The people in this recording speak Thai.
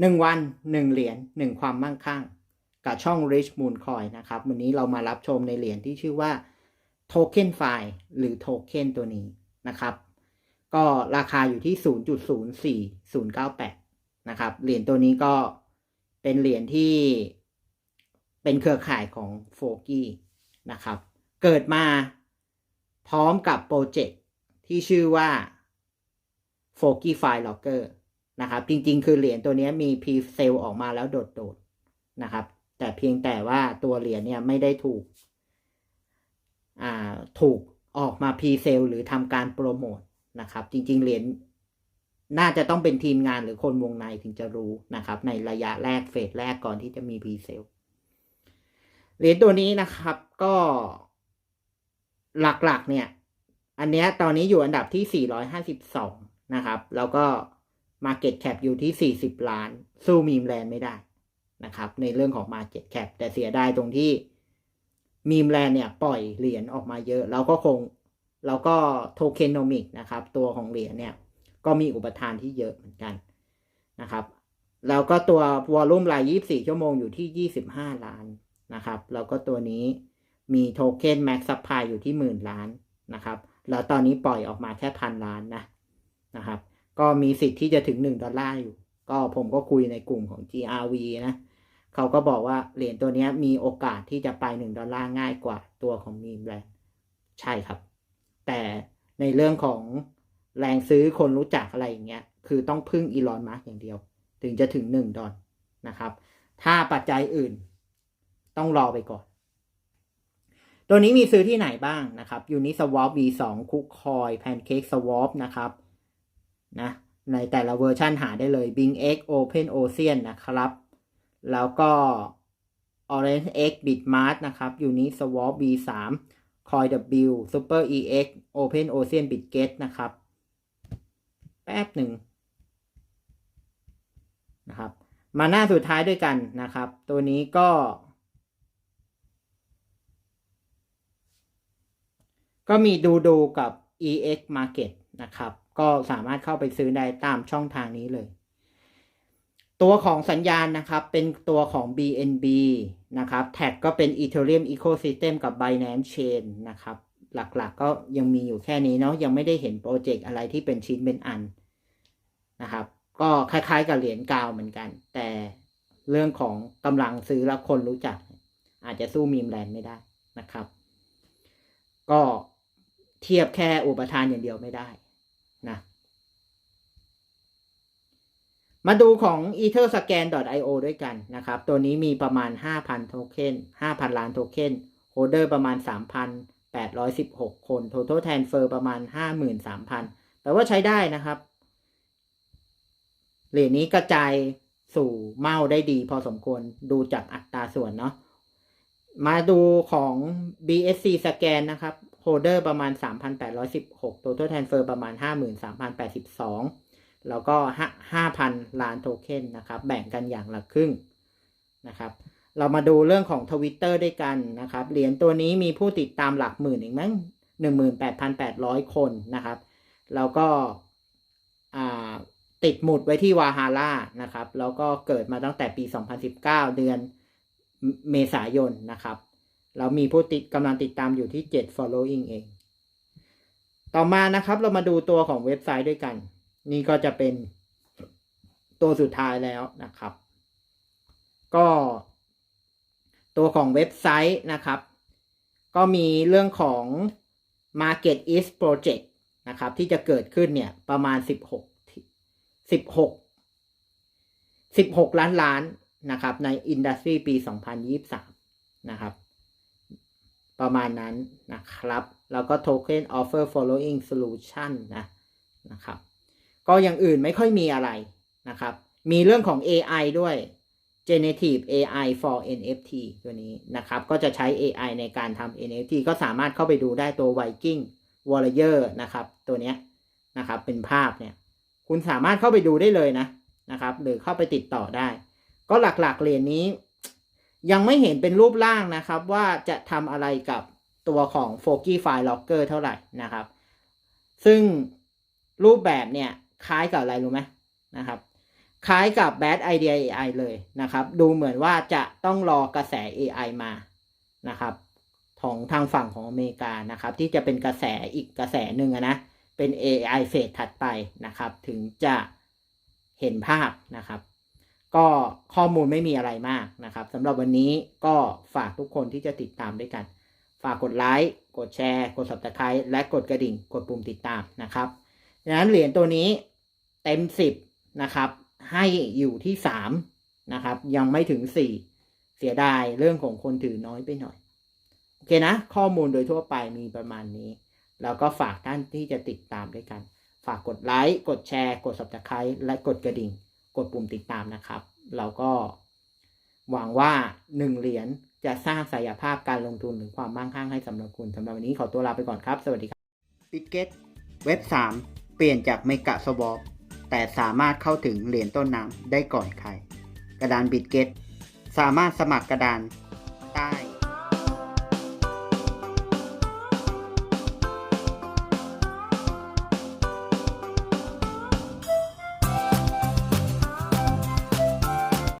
หนึ่งวันหนึ่งเหรียญหนึ่งความมั่งคั่ง กับช่อง Rich Moon Coin นะครับ วันนี้เรามารับชมในเหรียญที่ชื่อว่า Token f i หรือ Token ตัวนี้นะครับ ก็ราคาอยู่ที่ 0.04098 นะครับ เหรียญตัวนี้ก็เป็นเหรียญที่เป็นเครือข่ายของโฟกี้นะครับ เกิดมาพร้อมกับโปรเจกต์ที่ชื่อว่า f o g i f i Locker นะครับ จริงๆ คือเหรียญตัวนี้มีพรีเซลออกมาแล้วโดดๆนะครับ แต่เพียงแต่ว่าตัวเหรียญเนี่ยไม่ได้ถูกอ่าถูกออกมาพรีเซลหรือทำการโปรโมทนะครับ จริง ๆ เหรียญน่าจะต้องเป็นทีมงานหรือคนวงในถึงจะรู้นะครับ ในระยะแรกเฟสแรกก่อนที่จะมีพรีเซลเหรียญตัวนี้นะครับก็หลักๆเนี่ย อันเนี้ยตอนนี้อยู่อันดับที่ 452 นะครับ แล้วก็ Market Cap อยู่ที่ 40 ล้าน สู้มีมแลนด์ไม่ได้นะครับ ในเรื่องของ Market Cap แต่เสียดายตรงที่มีมแลนด์เนี่ยปล่อยเหรียญออกมาเยอะ แล้วก็คงแล้วก็โทเคนโนมิกนะครับ ตัวของเหรียญเนี่ยก็มีอุปทานที่เยอะเหมือนกันนะครับแล้วก็ตัววอลลุ่มราย 24 ชั่วโมงอยู่ที่ 25 ล้านนะครับ แล้วก็ตัวนี้มีโทเค็นแม็กซ์ซัพพลายอยู่ที่หมื่นล้านนะครับ แล้วตอนนี้ปล่อยออกมาแค่พันล้านนะนะครับ ก็มีสิทธิ์ที่จะถึง 1 ดอลลาร์อยู่ ก็ผมก็คุยในกลุ่มของ GRV นะ เขาก็บอกว่าเหรียญตัวนี้มีโอกาสที่จะไป 1 ดอลลาร์ง่ายกว่าตัวของมีมแลนด์ใช่ครับ แต่ในเรื่องของแรงซื้อคนรู้จักอะไรอย่างเงี้ย คือต้องพึ่งอีลอนมาร์กอย่างเดียว ถึงจะถึง 1 ดอลนะครับ ถ้าปัจจัยอื่นต้องรอไปก่อน ตัวนี้มีซื้อที่ไหนบ้างนะครับ Uniswap V2 คุกคอย Pancake Swap นะครับ นะในแต่ละเวอร์ชันหาได้เลย Bing X Open Ocean นะครับ แล้วก็ Orange X Bitmart นะครับ Uniswap V3 Coin W Super EX Open Ocean Bitget นะครับ แป๊บหนึ่งนะครับ มาหน้าสุดท้ายด้วยกันนะครับ ตัวนี้ก็ ก็มีดูดูกับ EX Market นะครับ ก็สามารถเข้าไปซื้อได้ตามช่องทางนี้เลย ตัวของสัญญาณนะครับ เป็นตัวของ BNB นะครับ แท็กก็เป็น Ethereum Ecosystem กับ Binance Chain นะครับ หลักๆกก็ยังมีอยู่แค่นี้เนาะยังไม่ได้เห็นโปรเจกต์อะไรที่เป็นชิ้นเป็นอันนะครับ ก็คล้ายๆกับเหรียญกาวเหมือนกัน แต่เรื่องของกำลังซื้อและคนรู้จัก อาจจะสู้มีมแลนด์ไม่ได้นะครับ ก็เทียบแค่อุปทานอย่างเดียวไม่ได้นะ มาดูของ etherscan.io ด้วยกันนะครับ ตัวนี้มีประมาณ 5,000 โทเค็น 5,000 ล้านโทเค็น โฮเดอร์ประมาณ 3,816 คน total transfer ประมาณ 53,000แต่ว่าใช้ได้นะครับ เหรียญนี้กระจายสู่เมาได้ดีพอสมควร ดูจากอัตราส่วนเนาะ มาดูของ BSC สแกนนะครับ โฮเดอร์ประมาณ 3,816 total transfer ประมาณ 53,082 แล้วก็ 5,000 ล้านโทเค็นนะครับ แบ่งกันอย่างละครึ่งนะครับ เรามาดูเรื่องของทวิตเตอร์ด้วยกันนะครับ เหรียญตัวนี้มีผู้ติดตามหลักหมื่นเอีกมั้ง18,800 คนนะครับ แล้วก็ติดหมุดไว้ที่วาฮาร่านะครับ แล้วก็เกิดมาตั้งแต่ปี 2019 เดือนเมษายนนะครับ เรามีผู้ติดกำลังติดตามอยู่ที่ 7 following เอง ต่อมานะครับเรามาดูตัวของเว็บไซต์ด้วยกัน นี่ก็จะเป็นตัวสุดท้ายแล้วนะครับ ก็ ตัวของเว็บไซต์นะครับ ก็มีเรื่องของ Market East Project นะครับ ที่จะเกิดขึ้นเนี่ยประมาณ 16 16 16 ล้านล้านนะครับในอินดัสทรีปี 2023 นะครับ ประมาณนั้นนะครับ แล้วก็ Token Offer Following Solution นะนะครับ ก็อย่างอื่นไม่ค่อยมีอะไรนะครับ มีเรื่องของ AI ด้วย Generative AI for NFT ตัวนี้นะครับ ก็จะใช้ AI ในการทำ NFT ก็สามารถเข้าไปดูได้ตัว Viking Warrior นะครับ ตัวเนี้ยนะครับ เป็นภาพเนี่ย คุณสามารถเข้าไปดูได้เลยนะนะครับ หรือเข้าไปติดต่อได้ ก็หลักๆเหรียญนี้ ยังไม่เห็นเป็นรูปร่างนะครับ ว่าจะทำอะไรกับตัวของ f o g i File Locker เท่าไหร่นะครับ ซึ่งรูปแบบเนี่ย คล้ายกับอะไรรู้ไหมนะครับ คล้ายกับ Bad Idea AI เลยนะครับ ดูเหมือนว่าจะต้องรอกระแส AI มานะครับของทางฝั่งของอเมริกานะครับ ที่จะเป็นกระแสอีกกระแสหนึ่งนะเป็น AI เฟสถัดไปนะครับ ถึงจะเห็นภาพนะครับ ก็ข้อมูลไม่มีอะไรมากนะครับสำหรับวันนี้ก็ฝากทุกคนที่จะติดตามด้วยกัน ฝากกดไลค์กดแชร์ กด subscribe และกดกระดิ่ง กดปุ่มติดตามนะครับดังนั้นเหรียญตัวนี้ เต็ม10นะครับ ให้อยู่ที่3นะครับ ยังไม่ถึง4เสียดายเรื่องของคนถือน้อยไปหน่อย โอเคนะ ข้อมูลโดยทั่วไปมีประมาณนี้ แล้วก็ฝากท่านที่จะติดตามด้วยกัน ฝากกดไลค์กดแชร์ กด subscribe และกดกระดิ่ง กดปุ่มติดตามนะครับ เราก็หวังว่า1เหรียญจะสร้างศักยภาพการลงทุนหรือความมั่งคั่งให้สำหรับคุณสำหรับวันนี้ขอตัวลาไปก่อนครับ สวัสดีครับ b i t g e t เว็บ 3 เปลี่ยนจากเมกะสวอป แต่สามารถเข้าถึงเหรียญต้นน้ำได้ก่อนใคร กระดานบิดเกตสามารถสมัครกระดานใต้